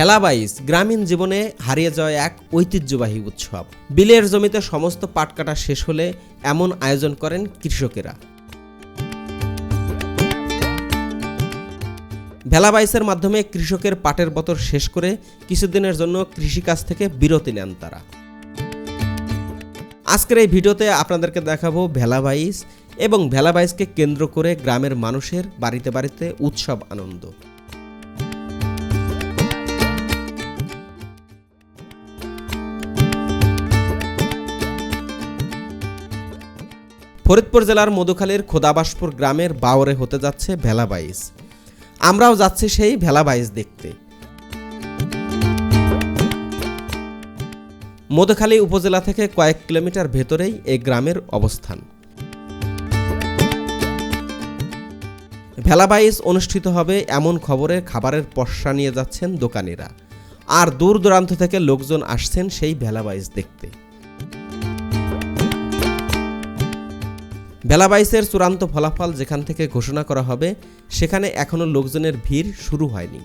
ভেলাবাইস গ্রামীণ জীবনে হারিয়ে যাওয়া এক ঐতিহ্যবাহী উৎসব। বিলের জমিতে সমস্ত পাট কাটা শেষ হলে এমন আয়োজন করেন কৃষকেরা। ভেলাবাইসের মাধ্যমে কৃষকের পাটের বতর শেষ করে কিছুদিনের জন্য কৃষিকাজ থেকে বিরতি নেন তারা। আজকের এই ভিডিওতে আপনাদেরকে দেখাবো ভেলাবাইস এবং ভেলাবাইসকে কেন্দ্র করে গ্রামের মানুষের বাড়িতে বাড়িতে উৎসব আনন্দ। ফরিদপুর জেলার মধুখালীর খোদাবাসপুর গ্রামের বাওরে হতে যাচ্ছে ভেলাবাইস আমরাও যাচ্ছি সেই ভেলাবাইস দেখতে। মধুখালী উপজেলা থেকে কয়েক কিলোমিটার ভেতরেই এই গ্রামের অবস্থান। ভেলাবাইস অনুষ্ঠিত হবে এমন খবরে খাবারের পশা নিয়ে যাচ্ছেন দোকানিরা। আর দূর দূরান্ত থেকে লোকজন আসছেন সেই ভেলাবাইস দেখতে। ভেলাবাইসের চূড়ান্ত ফলাফল যেখান থেকে ঘোষণা করা হবে সেখানে এখনও লোকজনের ভিড় শুরু হয়নি।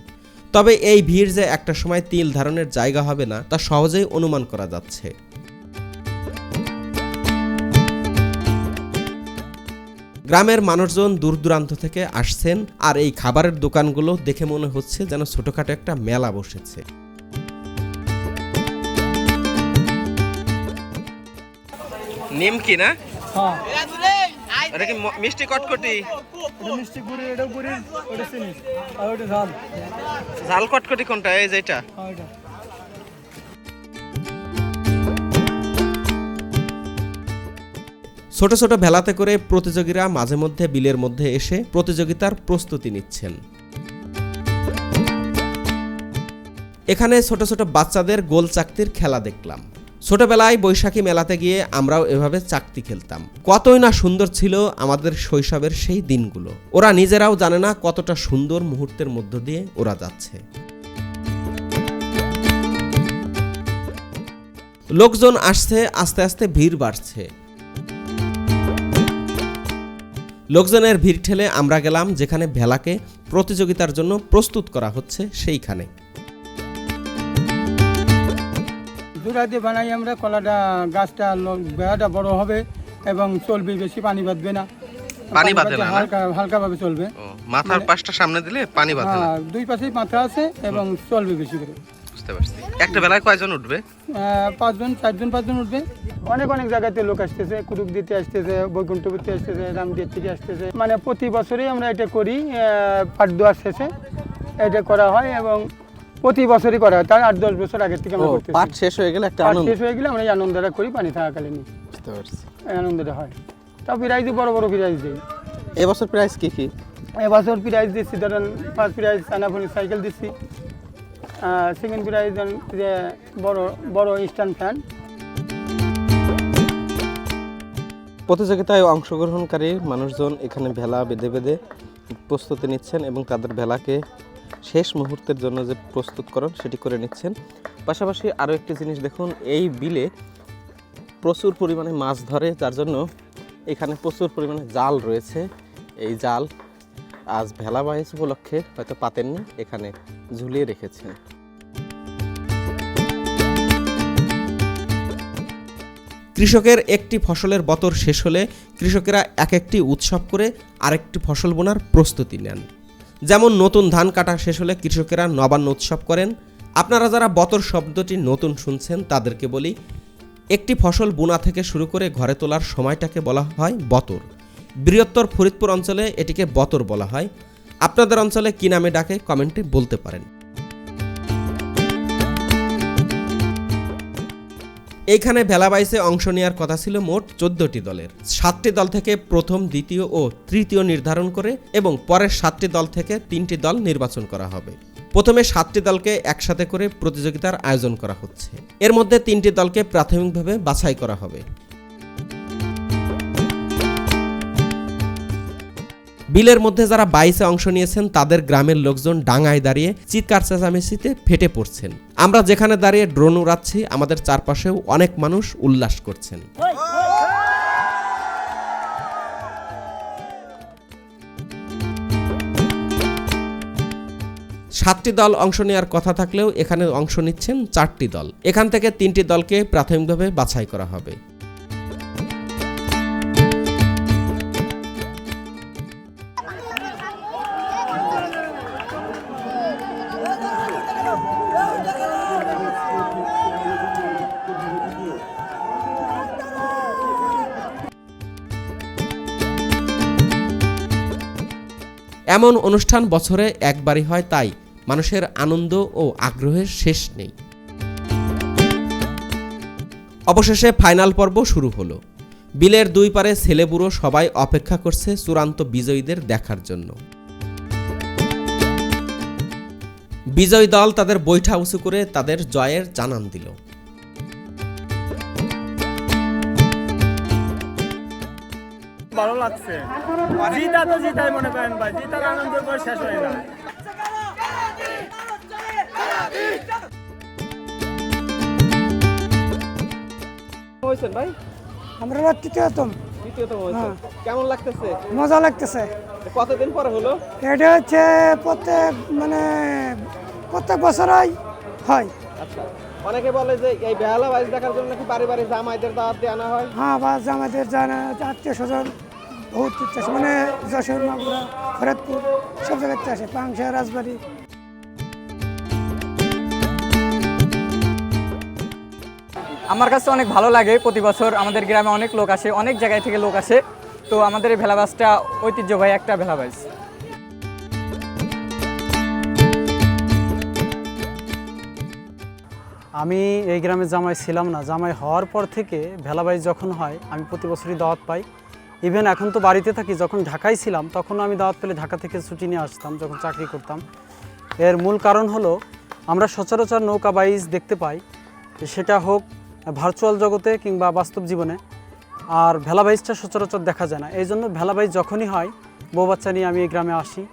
তবে এই ভিড় যে একটা সময় তিল ধারণের জায়গা হবে না তা সহজেই অনুমান করা যাচ্ছে। গ্রামের মানুষজন দূর দূরান্ত থেকে আসছেন আর এই খাবারের দোকানগুলো দেখে মনে হচ্ছে যেন ছোটখাটো একটা মেলা বসেছে। নিমকি না? হ্যাঁ। এটা কি মিষ্টি কটকটি? মিষ্টি গুড়ি এটাও গুড়ি ওটা চিনি আর ওটা ঝাল। ঝাল কটকটি কোনটা? এই যেটা হ্যাঁ এটা। ছোট ছোট ভেলাতে করে প্রতিযোগীরা মাঝে মধ্যে বিলের মধ্যে এসে প্রতিযোগিতার প্রস্তুতি নিচ্ছেন। এখানে ছোট ছোট বাচ্চাদের গোল চাকতির খেলা দেখলাম। ছোটবেলায় বৈশাখী মেলাতে গিয়ে আমরাও এভাবে চাকতি খেলতাম। কতই না সুন্দর ছিল আমাদের শৈশবের সেই দিনগুলো। ওরা নিজেরাও জানে না কতটা সুন্দর মুহূর্তের মধ্য দিয়ে ওরা যাচ্ছে। লোকজন আসছে, আস্তে আস্তে ভিড় বাড়ছে। লোকজনের ভিড় ঠেলে আমরা গেলাম যেখানে ভেলাকে প্রতিযোগিতার জন্য প্রস্তুত করা হচ্ছে সেইখানে। দিয়ে বানাই আমরা কলাটা গাছটা বেড়াটা বড় হবে এবং চলবে বেশি পানি বাঁধবে না। পানি বাঁধে না, না? হালকা হালকাভাবে চলবে। মাথার পাশটা সামনে দিলে পানি হ্যাঁ দুই পাশেই মাথা আছে এবং চলবে বেশি করে। বুঝতে পারছি। একটা বেলায় কয়জন উঠবে? পাঁচজন চারজন পাঁচজন উঠবে। অনেক অনেক জায়গাতে লোক আসতেছে কুটুক দিতে আসতেছে বৈকুণ্ঠপতি আসতেছে রামদিয়া থেকে আসতেছে। মানে প্রতি বছরই আমরা এটা করি পাট দোয়ার শেষে। এটা করা হয় এবং প্রতি বছরই করা হয়। তার আট দশ বছর আগের থেকে আমরা করতেছি। পাট শেষ হয়ে গেলে একটা আনন্দ। শেষ হয়ে গেলে আমরা এই আনন্দটা করি পানি থাকাকালীন বুঝতে পারছি। এই আনন্দটা হয়। তাও প্রাইজ বড় বড় প্রাইজ দিই। এবছর প্রাইস কি কি? এবছর প্রাইজ দিচ্ছি ধরেন ফার্স্ট প্রাইজ আনাফনি সাইকেল দিচ্ছি। সেকেন্ড প্রাইজ ধরেন যে বড় বড় স্ট্যান্ড ফ্যান প্রতিযোগিতায় অংশগ্রহণকারী মানুষজন এখানে ভেলা বেঁধে বেঁধে প্রস্তুতি নিচ্ছেন এবং তাদের ভেলাকে শেষ মুহূর্তের জন্য যে প্রস্তুতকরণ সেটি করে নিচ্ছেন। পাশাপাশি আরও একটি জিনিস দেখুন, এই বিলে প্রচুর পরিমাণে মাছ ধরে, যার জন্য এখানে প্রচুর পরিমাণে জাল রয়েছে। এই জাল আজ ভেলা বাইশ উপলক্ষে হয়তো পাতেননি, এখানে ঝুলিয়ে রেখেছেন। কৃষকের একটি ফসলের বতর শেষ হলে কৃষকেরা এক একটি উৎসব করে আরেকটি ফসল বোনার প্রস্তুতি নেন। যেমন নতুন ধান কাটা শেষ হলে কৃষকেরা নবান্ন উৎসব করেন। আপনারা যারা বতর শব্দটি নতুন শুনছেন, তাদেরকে বলি, একটি ফসল বোনা থেকে শুরু করে ঘরে তোলার সময়টাকে বলা হয় বতর। বৃহত্তর ফরিদপুর অঞ্চলে এটিকে বতর বলা হয়। আপনাদের অঞ্চলে কী নামে ডাকে, কমেন্টে বলতে পারেন। এইখানে ভেলাবাইসে অংশ নেওয়ার কথা ছিল মোট চোদ্দটি দলের। সাতটি দল থেকে প্রথম, দ্বিতীয় ও তৃতীয় নির্ধারণ করে এবং পরের সাতটি দল থেকে তিনটি দল নির্বাচন করা হবে। প্রথমে সাতটি দলকে একসাথে করে প্রতিযোগিতার আয়োজন করা হচ্ছে। এর মধ্যে তিনটি দলকে প্রাথমিকভাবে বাছাই করা হবে। বিলের মধ্যে যারা বাইসে অংশ নিয়েছেন, তাদের গ্রামের লোকজন ডাঙায় দাঁড়িয়ে চিৎকার চেঁচামেচিতে ফেটে পড়ছেন। আমরা যেখানে দাঁড়িয়ে ড্রোন উড়াচ্ছি, আমাদের চারপাশেও অনেক মানুষ উল্লাস করছেন। সাতটি দল অংশ নেওয়ার কথা থাকলেও এখানে অংশ নিচ্ছেন চারটি দল। এখান থেকে তিনটি দলকে প্রাথমিকভাবে বাছাই করা হবে। এমন অনুষ্ঠান বছরে একবারই হয় তাই মানুষের আনন্দ ও আগ্রহের শেষ নেই। অবশেষে ফাইনাল পর্ব শুরু হলো। বিলের দুই পারে ছেলেবুড়ো সবাই অপেক্ষা করছে চূড়ান্ত বিজয়ীদের দেখার জন্য। বিজয়ী দল তাদের বৈঠা উঁচু করে তাদের জয়ের জানান দিল। ভালো লাগছে। জিতা তো জিতাই মনে করেন ভাই জিতার আনন্দের পর শেষ হয় না। হয়েছেন ভাই? আমরা তৃতীয়তম। তৃতীয়তম হয়েছে কেমন লাগতেছে? মজা লাগতেছে। কতদিন পরে হলো? এটা হচ্ছে প্রত্যেক মানে প্রত্যেক বছরই হয়। আচ্ছা। অনেকে বলে যে এই বেহালা দেখার জন্য নাকি বাড়ি বাড়ি জামাইদের দাওয়াত আনা হয়? হ্যাঁ বা আমাদের জানা আত্মীয় স্বজন বহুত আছে। মানে যশোর মাগুরা ফরিদপুর সব জায়গাতে আসে পাংশা রাজবাড়ি। আমার কাছে অনেক ভালো লাগে। প্রতি বছর আমাদের গ্রামে অনেক লোক আসে অনেক জায়গায় থেকে লোক আসে। তো আমাদের এই ভেলাবাসটা ঐতিহ্যবাহী একটা ভেলাবাস। আমি এই গ্রামে জামাই ছিলাম না। জামাই হওয়ার পর থেকে ভেলাবাই যখন হয় আমি প্রতি বছরই দাওয়াত পাই। ইভেন এখন তো বাড়িতে থাকি, যখন ঢাকায় ছিলাম, তখনও আমি দাওয়াত পেলে ঢাকা থেকে ছুটি নিয়ে আসতাম, যখন চাকরি করতাম। এর মূল কারণ হলো, আমরা সচরাচর নৌকা বাইজ দেখতে পাই। সেটা হোক ভার্চুয়াল জগতে কিংবা বাস্তব জীবনে। আর ভেলাবাইজটা সচরাচর দেখা যায় না। এই জন্য ভেলাবাইজ যখনই হয়, বউ বাচ্চা নিয়ে আমি এই গ্রামে আসি।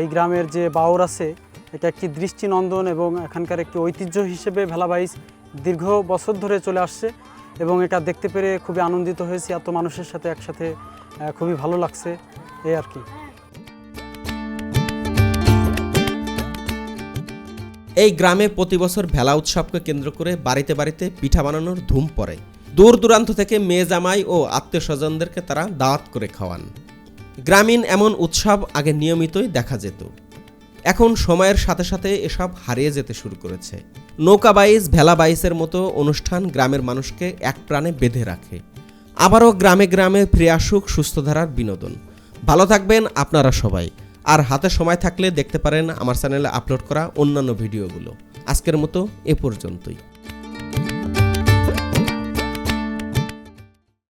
এই গ্রামের যে বাউর আছে, এটা একটি দৃষ্টিনন্দন এবং এখানকার একটি ঐতিহ্য হিসেবে ভেলাবাইজ দীর্ঘ বছর ধরে চলে আসছে। এবং এটা দেখতে পেরে খুবই আনন্দিত হয়েছি এত মানুষের সাথে একসাথে খুবই ভালো লাগছে এই আর কি। এই গ্রামে প্রতি বছর ভেলা উৎসবকে কেন্দ্র করে বাড়িতে বাড়িতে পিঠা বানানোর ধুম পড়ে। দূর দূরান্ত থেকে মেয়ে জামাই ও আত্মীয় স্বজনদেরকে তারা দাওয়াত করে খাওয়ান। গ্রামীণ এমন উৎসব আগে নিয়মিতই দেখা যেত। এখন সময়ের সাথে সাথে এসব হারিয়ে যেতে শুরু করেছে। নৌকা বাইস, ভেলা বাইসের মতো অনুষ্ঠান গ্রামের মানুষকে এক প্রাণে বেঁধে রাখে। আবারও গ্রামে গ্রামে ফিরে আসুক সুস্থধারার বিনোদন। ভালো থাকবেন আপনারা সবাই। আর হাতে সময় থাকলে দেখতে পারেন আমার চ্যানেলে আপলোড করা অন্যান্য ভিডিওগুলো। আজকের মতো এ পর্যন্তই।